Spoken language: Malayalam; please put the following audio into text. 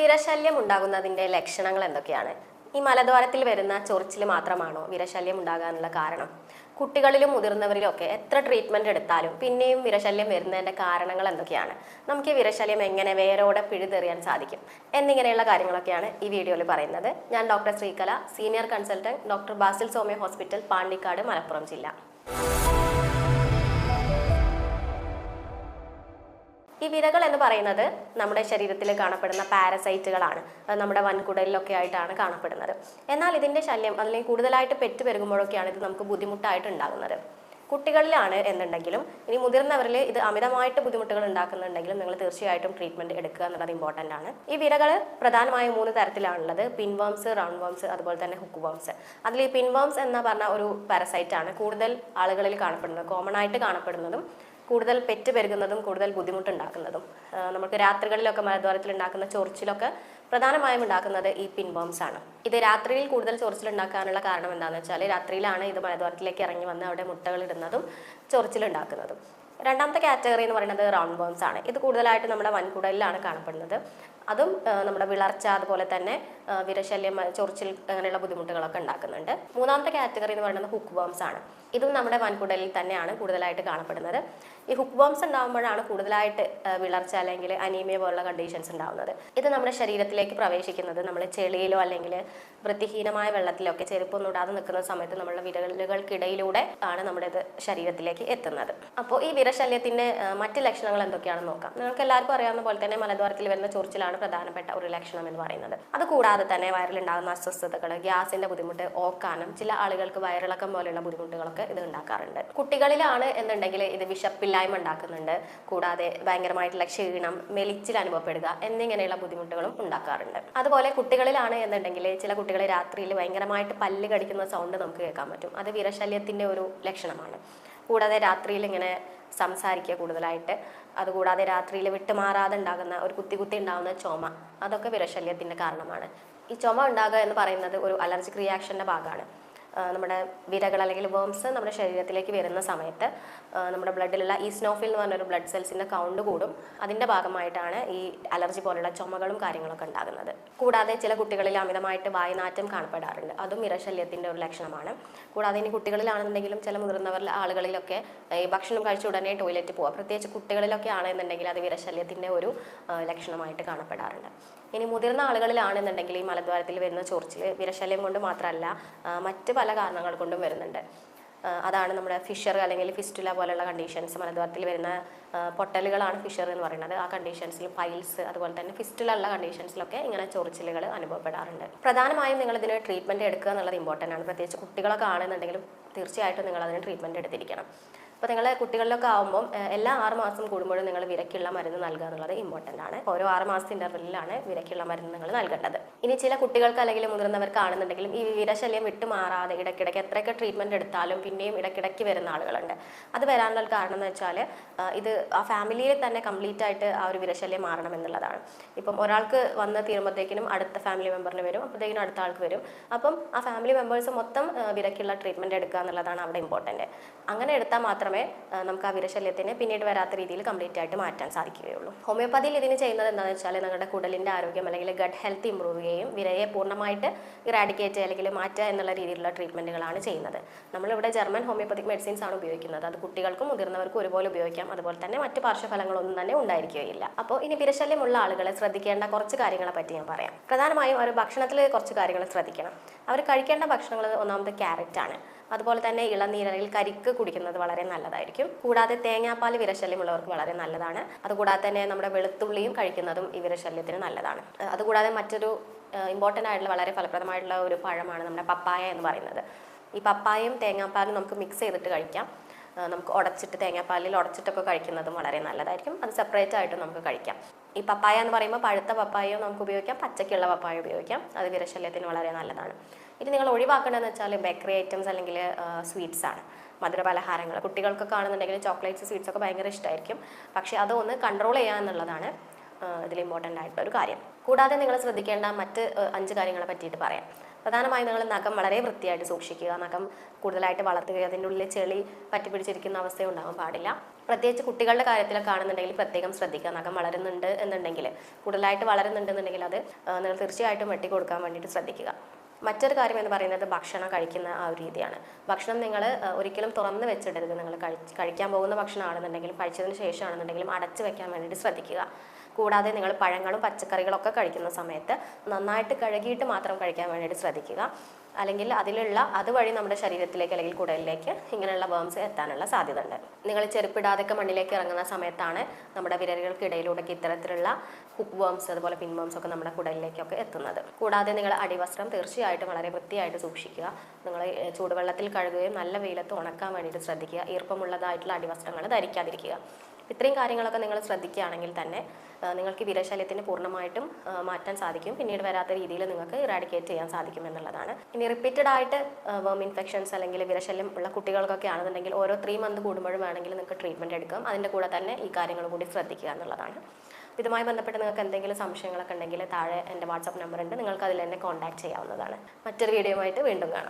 വിരശല്യം ഉണ്ടാകുന്നതിന്റെ ലക്ഷണങ്ങൾ എന്തൊക്കെയാണ്? ഈ മലദ്വാരത്തിൽ വരുന്ന ചൊറിച്ചിൽ മാത്രമാണോ വിരശല്യം ഉണ്ടാകാനുള്ള കാരണം? കുട്ടികളിലും മുതിർന്നവരിലും ഒക്കെ എത്ര ട്രീറ്റ്മെന്റ് എടുത്താലും പിന്നെയും വിരശല്യം വരുന്നതിന്റെ കാരണങ്ങൾ എന്തൊക്കെയാണ്? നമുക്ക് ഈ വിരശല്യം എങ്ങനെ വേരോടെ പിഴുതെറിയാൻ സാധിക്കും? എന്നിങ്ങനെയുള്ള കാര്യങ്ങളൊക്കെയാണ് ഈ വീഡിയോയിൽ പറയുന്നത്. ഞാൻ doctor Sreekala senior consultant doctor Basil Soumya hospital Pandikkad Malappuram ജില്ല. ഈ വിരകൾ എന്ന് പറയുന്നത് നമ്മുടെ ശരീരത്തിൽ കാണപ്പെടുന്ന പാരസൈറ്റുകളാണ്. അത് നമ്മുടെ വൻകുടലിലൊക്കെ ആയിട്ടാണ് കാണപ്പെടുന്നത്. എന്നാൽ ഇതിന്റെ ശല്യം അല്ലെങ്കിൽ കൂടുതലായിട്ട് പെറ്റ് പെരുകുമ്പോഴൊക്കെയാണ് ഇത് നമുക്ക് ബുദ്ധിമുട്ടായിട്ട് ഉണ്ടാകുന്നത് കുട്ടികളിലാണ് എന്നുണ്ടെങ്കിലും ഇനി മുതിർന്നവരിൽ ഇത് അമിതമായിട്ട് ബുദ്ധിമുട്ടുകൾ ഉണ്ടാക്കുന്നുണ്ടെങ്കിലും നിങ്ങൾ തീർച്ചയായിട്ടും ട്രീറ്റ്മെന്റ് എടുക്കുക എന്നുള്ളത് ഇമ്പോർട്ടന്റ് ആണ്. ഈ വിരകൾ പ്രധാനമായും മൂന്ന് തരത്തിലാണുള്ളത്. പിൻവേംസ് റൗണ്ട് വേംസ് അതുപോലെ തന്നെ ഹുക്ക് വേംസ് അതിൽ ഈ പിൻവേംസ് എന്ന് പറഞ്ഞ ഒരു പാരസൈറ്റ് ആണ് കൂടുതൽ ആളുകളിൽ കാണപ്പെടുന്നത് കോമൺ ആയിട്ട് കാണപ്പെടുന്നതും കൂടുതൽ പെറ്റ് പെരുകുന്നതും കൂടുതൽ ബുദ്ധിമുട്ടുണ്ടാക്കുന്നതും നമുക്ക് രാത്രികളിലൊക്കെ മലദ്വാരത്തിൽ ഉണ്ടാക്കുന്ന ചൊറിച്ചിലൊക്കെ പ്രധാനമായും ഉണ്ടാക്കുന്നത് ഈ പിൻബോംസ് ആണ്. ഇത് രാത്രിയിൽ കൂടുതൽ ചൊറിച്ചിൽ ഉണ്ടാക്കാനുള്ള കാരണം എന്താണെന്ന് വെച്ചാൽ രാത്രിയിലാണ് ഇത് മലദ്വാരത്തിലേക്ക് ഇറങ്ങി വന്ന് അവിടെ മുട്ടകൾ ഇടുന്നതും ചൊറിച്ചിലുണ്ടാക്കുന്നതും രണ്ടാമത്തെ കാറ്റഗറി എന്ന് പറയുന്നത് റൗണ്ട് ബോംസ് ആണ്. ഇത് കൂടുതലായിട്ട് നമ്മുടെ വൻകുടലിലാണ് കാണപ്പെടുന്നത്. അതും നമ്മുടെ വിളർച്ച അതുപോലെ തന്നെ വിരശല്യം ചൊറിച്ചിൽ അങ്ങനെയുള്ള ബുദ്ധിമുട്ടുകളൊക്കെ ഉണ്ടാക്കുന്നുണ്ട്. മൂന്നാമത്തെ കാറ്റഗറി എന്ന് പറയുന്നത് ഹുക്ക് ബോംസ് ആണ്. ഇതും നമ്മുടെ വൻകുടലിൽ തന്നെയാണ് കൂടുതലായിട്ട് കാണപ്പെടുന്നത്. ഈ ഹുക്ക് ബോംസ് ഉണ്ടാകുമ്പോഴാണ് കൂടുതലായിട്ട് വിളർച്ച അല്ലെങ്കിൽ അനീമിയ പോലുള്ള കണ്ടീഷൻസ് ഉണ്ടാകുന്നത് ഇത് നമ്മുടെ ശരീരത്തിലേക്ക് പ്രവേശിക്കുന്നത് നമ്മൾ ചെളിയിലോ അല്ലെങ്കിൽ വൃത്തിഹീനമായ വെള്ളത്തിലോ ഒക്കെ ചെരുപ്പൊന്നും ഇടാതെ നിൽക്കുന്ന സമയത്ത് നമ്മുടെ വിരലുകൾക്കിടയിലൂടെ ആണ് നമ്മുടെ ഇത് ശരീരത്തിലേക്ക് എത്തുന്നത്. അപ്പോൾ ഈ വിരശല്യത്തിന്റെ ആ, മറ്റ് ലക്ഷണങ്ങൾ എന്തൊക്കെയാണെന്ന് നോക്കാം. നിങ്ങൾക്ക് എല്ലാവർക്കും അറിയാവുന്ന പോലെ തന്നെ മലദ്വാരത്തിൽ വരുന്ന ചൊറിച്ചിലാണ് പ്രധാനപ്പെട്ട ഒരു ലക്ഷണം എന്ന് പറയുന്നത്. അത് കൂടാതെ തന്നെ വയറിലുണ്ടാകുന്ന അസ്വസ്ഥതകൾ ഗ്യാസിന്റെ ബുദ്ധിമുട്ട് ഓക്കാനം ചില ആളുകൾക്ക് വയറിളക്കം പോലെയുള്ള ബുദ്ധിമുട്ടുകളൊക്കെ ഇത് ഉണ്ടാക്കാറുണ്ട്. കുട്ടികളിലാണ് എന്നുണ്ടെങ്കിൽ ഇത് വിശപ്പില്ലായ്മ ഉണ്ടാക്കുന്നുണ്ട്. കൂടാതെ ഭയങ്കരമായിട്ടുള്ള ക്ഷീണം മെലിച്ചിൽ അനുഭവപ്പെടുക എന്നിങ്ങനെയുള്ള ബുദ്ധിമുട്ടുകളും ഉണ്ടാക്കാറുണ്ട്. അതുപോലെ കുട്ടികളിലാണ് എന്നുണ്ടെങ്കിൽ ചില കുട്ടികൾ രാത്രിയിൽ ഭയങ്കരമായിട്ട് പല്ല് കടിക്കുന്ന സൗണ്ട് നമുക്ക് കേൾക്കാൻ പറ്റും. അത് വിരശല്യത്തിന്റെ ഒരു ലക്ഷണമാണ്. കൂടാതെ രാത്രിയിൽ ഇങ്ങനെ സംസാരിക്കുക കൂടുതലായിട്ട്. അതുകൂടാതെ രാത്രിയിൽ വിട്ടുമാറാതെ ഉണ്ടാകുന്ന ഒരു കുത്തി കുത്തി ഉണ്ടാകുന്ന ചുമ അതൊക്കെ വിരശല്യത്തിന്റെ കാരണമാണ്. ഈ ചുമ ഉണ്ടാകുക എന്ന് പറയുന്നത് ഒരു അലർജിക് റിയാക്ഷന്റെ ഭാഗമാണ്. നമ്മുടെ വിരകൾ അല്ലെങ്കിൽ വേംസ് നമ്മുടെ ശരീരത്തിലേക്ക് വരുന്ന സമയത്ത് നമ്മുടെ ബ്ലഡിലുള്ള ഈ സ്നോഫിൽ എന്ന് പറഞ്ഞൊരു ബ്ലഡ് സെൽസിന്റെ കൗണ്ട് കൂടും. അതിന്റെ ഭാഗമായിട്ടാണ് ഈ അലർജി പോലുള്ള ചുമകളും കാര്യങ്ങളൊക്കെ ഉണ്ടാകുന്നത്. കൂടാതെ ചില കുട്ടികളിൽ അമിതമായിട്ട് വായനാറ്റം കാണപ്പെടാറുണ്ട്. അതും ഇരശല്യത്തിന്റെ ഒരു ലക്ഷണമാണ്. കൂടാതെ ഇനി കുട്ടികളിലാണെന്നുണ്ടെങ്കിലും ചില മുതിർന്നവരിൽ ആളുകളിലൊക്കെ ഈ ഭക്ഷണം കഴിച്ച ഉടനെ ടോയ്ലറ്റ് പോവുക പ്രത്യേകിച്ച് കുട്ടികളിലൊക്കെ ആണെന്നുണ്ടെങ്കിൽ അത് വിരശല്യത്തിന്റെ ഒരു ലക്ഷണമായിട്ട് കാണപ്പെടാറുണ്ട്. ഇനി മുതിർന്ന ആളുകളിലാണെന്നുണ്ടെങ്കിൽ ഈ മലദ്വാരത്തിൽ വരുന്ന ചൊറിച്ചിൽ വിരശല്യം കൊണ്ട് മാത്രമല്ല മറ്റ് പല കാരണങ്ങൾ കൊണ്ടും വരുന്നുണ്ട്. അതാണ് നമ്മുടെ ഫിഷർ അല്ലെങ്കിൽ ഫിസ്റ്റുല പോലെയുള്ള കണ്ടീഷൻസ് മലദ്വാരത്തിൽ വരുന്ന പൊട്ടലുകളാണ് ഫിഷർ എന്ന് പറയുന്നത്. ആ കണ്ടീഷൻസിൽ പൈൽസ് അതുപോലെ തന്നെ ഫിസ്റ്റുല ഉള്ള കണ്ടീഷൻസിലൊക്കെ ഇങ്ങനെ ചൊറിച്ചിലുകൾ അനുഭവപ്പെടാറുണ്ട്. പ്രധാനമായും നിങ്ങൾ ഇതിന് ട്രീറ്റ്മെന്റ് എടുക്കുക എന്നുള്ളത് ഇമ്പോർട്ടന്റ് ആണ്. പ്രത്യേകിച്ച് കുട്ടികളൊക്കെ ആണെന്നുണ്ടെങ്കിലും തീർച്ചയായിട്ടും നിങ്ങൾ അതിന് ട്രീറ്റ്മെന്റ് എടുത്തിരിക്കണം. അപ്പോൾ നിങ്ങൾ കുട്ടികളിലൊക്കെ ആകുമ്പോൾ എല്ലാ ആറ് മാസം കൂടുമ്പോഴും നിങ്ങൾ വിരക്കുള്ള മരുന്ന് നൽകുക എന്നുള്ളത് ഇമ്പോർട്ടന്റ് ആണ്. ഓരോ ആറ് മാസത്തെ ഇന്റർവെല്ലിലാണ് വിരക്കുള്ള മരുന്ന് നിങ്ങൾ നൽകേണ്ടത്. ഇനി ചില കുട്ടികൾക്ക് അല്ലെങ്കിൽ മുതിർന്നവർക്ക് ആണെന്നുണ്ടെങ്കിലും ഈ വിരശല്യം വിട്ടു മാറാതെ ഇടയ്ക്കിടയ്ക്ക് എത്രയൊക്കെ ട്രീറ്റ്മെന്റ് എടുത്താലും പിന്നെയും ഇടയ്ക്കിടയ്ക്ക് വരുന്ന ആളുകളുണ്ട്. അത് വരാനുള്ള കാരണം എന്ന് വെച്ചാൽ ഇത് ആ ഫാമിലിയിൽ തന്നെ കംപ്ലീറ്റ് ആയിട്ട് ആ ഒരു വിരശല്യം മാറണം എന്നുള്ളതാണ്. ഇപ്പം ഒരാൾക്ക് വന്ന് തീരുമ്പോഴത്തേക്കിനും അടുത്ത ഫാമിലി മെമ്പറിന് വരും അപ്പോഴത്തേക്കിനും അടുത്ത ആൾക്ക് വരും. അപ്പം ആ ഫാമിലി മെമ്പേഴ്സ് മൊത്തം വിരക്കുള്ള ട്രീറ്റ്മെന്റ് എടുക്കുക എന്നുള്ളതാണ് അവിടെ ഇമ്പോർട്ടന്റ് അങ്ങനെ എടുത്താൽ മാത്രമേ നമുക്ക് ആ വിരശല്യത്തിനെ പിന്നീട് വരാത്ത രീതിയിൽ കംപ്ലീറ്റ് ആയിട്ട് മാറ്റാൻ സാധിക്കുകയുള്ളൂ. ഹോമിയോപ്പതിയിൽ ഇതിന് ചെയ്യുന്നത് എന്താണെന്ന് വെച്ചാൽ നിങ്ങളുടെ കുടലിന്റെ ആരോഗ്യം അല്ലെങ്കിൽ ഗഡ് ഹെൽത്ത് ഇമ്പ്രൂവ് ചെയ്യുകയും വിരയെ പൂർണമായിട്ട് ഇറാഡിക്കേറ്റ് അല്ലെങ്കിൽ മാറ്റുക എന്നുള്ള രീതിയിലുള്ള ട്രീറ്റ്മെന്റുകളാണ് ചെയ്യുന്നത്. നമ്മളിവിടെ ജർമ്മൻ ഹോമിയോപ്പതിക് മെഡിസിൻസ് ആണ് ഉപയോഗിക്കുന്നത്. അത് കുട്ടികൾക്കും മുതിർന്നവർക്കും ഒരുപോലെ ഉപയോഗിക്കാം. അതുപോലെ തന്നെ മറ്റ് പാർശ്വഫലങ്ങളൊന്നും തന്നെ ഉണ്ടായിരിക്കുകയില്ല. അപ്പോൾ ഇനി വിരശല്യമുള്ള ആളുകളെ ശ്രദ്ധിക്കേണ്ട കുറച്ച് കാര്യങ്ങളെ പറ്റി ഞാൻ പറയാം. പ്രധാനമായും അവർ ഭക്ഷണത്തിൽ കുറച്ച് കാര്യങ്ങൾ ശ്രദ്ധിക്കണം. അവർ കഴിക്കേണ്ട ഭക്ഷണങ്ങൾ ഒന്നാമത് ക്യാരറ്റ് ആണ് അതുപോലെ തന്നെ ഇളനീരലിൽ കരിക്ക് കുടിക്കുന്നത് വളരെ നല്ലതായിരിക്കും. കൂടാതെ തേങ്ങാപ്പാൽ വിരശല്യമുള്ളവർക്ക് വളരെ നല്ലതാണ്. അതുകൂടാതെ തന്നെ നമ്മുടെ വെളുത്തുള്ളിയും കഴിക്കുന്നതും ഈ വിരശല്യത്തിന് നല്ലതാണ്. അതുകൂടാതെ മറ്റൊരു ഇമ്പോർട്ടന്റ് ആയിട്ടുള്ള വളരെ ഫലപ്രദമായിട്ടുള്ള ഒരു പഴമാണ് നമ്മുടെ പപ്പായ എന്ന് പറയുന്നത്. ഈ പപ്പായയും തേങ്ങാപ്പാലും നമുക്ക് മിക്സ് ചെയ്തിട്ട് കഴിക്കാം. നമുക്ക് ഉടച്ചിട്ട് തേങ്ങാപ്പാലിൽ ഉടച്ചിട്ടൊക്കെ കഴിക്കുന്നതും വളരെ നല്ലതായിരിക്കും. അത് സെപ്പറേറ്റ് ആയിട്ട് നമുക്ക് കഴിക്കാം. ഈ പപ്പായ എന്ന് പറയുമ്പോൾ പഴുത്ത പപ്പായോ നമുക്ക് ഉപയോഗിക്കാം പച്ചക്കുള്ള പപ്പായ ഉപയോഗിക്കാം. അത് വിരശല്യത്തിന് വളരെ നല്ലതാണ്. ഇനി നിങ്ങൾ ഒഴിവാക്കേണ്ടതെന്ന് വെച്ചാൽ ബേക്കറി ഐറ്റംസ് അല്ലെങ്കിൽ സ്വീറ്റ്സ് ആണ്. മധുര പലഹാരങ്ങൾ. കുട്ടികൾക്കൊക്കെ ആണെന്നുണ്ടെങ്കിൽ ചോക്ലേറ്റ്സ് സ്വീറ്റ്സ് ഒക്കെ ഭയങ്കര ഇഷ്ടമായിരിക്കും പക്ഷേ അതൊന്ന് കൺട്രോൾ ചെയ്യുക എന്നുള്ളതാണ് ഇതിൽ ഇമ്പോർട്ടന്റ് ആയിട്ടുള്ള ഒരു കാര്യം. കൂടാതെ നിങ്ങൾ ശ്രദ്ധിക്കേണ്ട മറ്റ് അഞ്ച് കാര്യങ്ങളെ പറ്റിയിട്ട് പറയാം. പ്രധാനമായും നിങ്ങൾ നഖം വളരെ വൃത്തിയായിട്ട് സൂക്ഷിക്കുക. നഖം കൂടുതലായിട്ട് വളർത്തുക അതിന്റെ ഉള്ളിൽ ചെളി പറ്റി പിടിച്ചിരിക്കുന്ന അവസ്ഥ ഉണ്ടാകാൻ പാടില്ല. പ്രത്യേകിച്ച് കുട്ടികളുടെ കാര്യത്തിലൊക്കെ ആണെന്നുണ്ടെങ്കിൽ പ്രത്യേകം ശ്രദ്ധിക്കുക. നഖം വളരുന്നുണ്ട് എന്നുണ്ടെങ്കിൽ കൂടുതലായിട്ട് വളരുന്നുണ്ടെന്നുണ്ടെങ്കിൽ അത് നിങ്ങൾ തീർച്ചയായിട്ടും വെട്ടി കൊടുക്കാൻ വേണ്ടിയിട്ട് ശ്രദ്ധിക്കുക. മറ്റൊരു കാര്യം എന്ന് പറയുന്നത് ഭക്ഷണം കഴിക്കുന്ന ആ ഒരു രീതിയാണ്. ഭക്ഷണം നിങ്ങൾ ഒരിക്കലും തുറന്ന് വെച്ചിടരുത്. നിങ്ങൾ കഴി- കഴിക്കാൻ പോകുന്ന ഭക്ഷണം ഭക്ഷണമാണെന്നുണ്ടെങ്കിലും കഴിച്ചതിന് ശേഷമാണെന്നുണ്ടെങ്കിലും അടച്ചു വെക്കാൻ വേണ്ടിയിട്ട് ശ്രദ്ധിക്കുക. കൂടാതെ നിങ്ങൾ പഴങ്ങളും പച്ചക്കറികളൊക്കെ കഴിക്കുന്ന സമയത്ത് നന്നായിട്ട് കഴുകിയിട്ട് മാത്രം കഴിക്കാൻ വേണ്ടിയിട്ട് ശ്രദ്ധിക്കുക. അല്ലെങ്കിൽ അതിലുള്ള അതുവഴി നമ്മുടെ ശരീരത്തിലേക്ക് അല്ലെങ്കിൽ കുടലിലേക്ക് ഇങ്ങനെയുള്ള വേംസ് എത്താനുള്ള സാധ്യത ഉണ്ട് നിങ്ങൾ ചെരുപ്പിടാതൊക്കെ മണ്ണിലേക്ക് ഇറങ്ങുന്ന സമയത്താണ് നമ്മുടെ വിരലുകൾക്കിടയിലൂടെയൊക്കെ ഇത്തരത്തിലുള്ള ഹുക്ക് വേംസ് അതുപോലെ പിൻ വേംസ് ഒക്കെ നമ്മുടെ കുടലിലേക്കൊക്കെ എത്തുന്നത്. കൂടാതെ നിങ്ങൾ അടിവസ്ത്രം തീർച്ചയായിട്ടും വളരെ വൃത്തിയായിട്ട് സൂക്ഷിക്കുക. നിങ്ങൾ ചൂടുവെള്ളത്തിൽ കഴുകുകയും നല്ല വെയിലത്ത് ഉണക്കാൻ വേണ്ടിയിട്ട് ശ്രദ്ധിക്കുക. ഈർപ്പമുള്ളതായിട്ടുള്ള അടിവസ്ത്രങ്ങൾ ധരിക്കാതിരിക്കുക. ഇത്രയും കാര്യങ്ങളൊക്കെ നിങ്ങൾ ശ്രദ്ധിക്കുകയാണെങ്കിൽ തന്നെ നിങ്ങൾക്ക് വിരശല്യത്തിന് പൂർണമായിട്ടും മാറ്റാൻ സാധിക്കും. പിന്നീട് വരാത്ത രീതിയിൽ നിങ്ങൾക്ക് ഇറാഡിക്കേറ്റ് ചെയ്യാൻ സാധിക്കും എന്നുള്ളതാണ്. ഇനി റിപ്പീറ്റഡ് ആയിട്ട് വേം ഇൻഫെക്ഷൻസ് അല്ലെങ്കിൽ വിരശല്യം ഉള്ള കുട്ടികൾക്കൊക്കെ ആണെന്നുണ്ടെങ്കിൽ ഓരോ ത്രീ മന്ത് കൂടുമ്പോഴും വേണമെങ്കിൽ നിങ്ങൾക്ക് ട്രീറ്റ്മെന്റ് എടുക്കാം. അതിന്റെ കൂടെ തന്നെ ഈ കാര്യങ്ങൾ കൂടി ശ്രദ്ധിക്കുക എന്നുള്ളതാണ്. ഇതുമായി ബന്ധപ്പെട്ട് നിങ്ങൾക്ക് എന്തെങ്കിലും സംശയങ്ങളൊക്കെ ഉണ്ടെങ്കിൽ താഴെ എന്റെ വാട്സപ്പ് നമ്പർ ഉണ്ട്. നിങ്ങൾക്ക് അതിൽ എന്നെ കോൺടാക്ട് ചെയ്യാവുന്നതാണ്. മറ്റൊരു വീഡിയോ ആയിട്ട് വീണ്ടും കാണാം.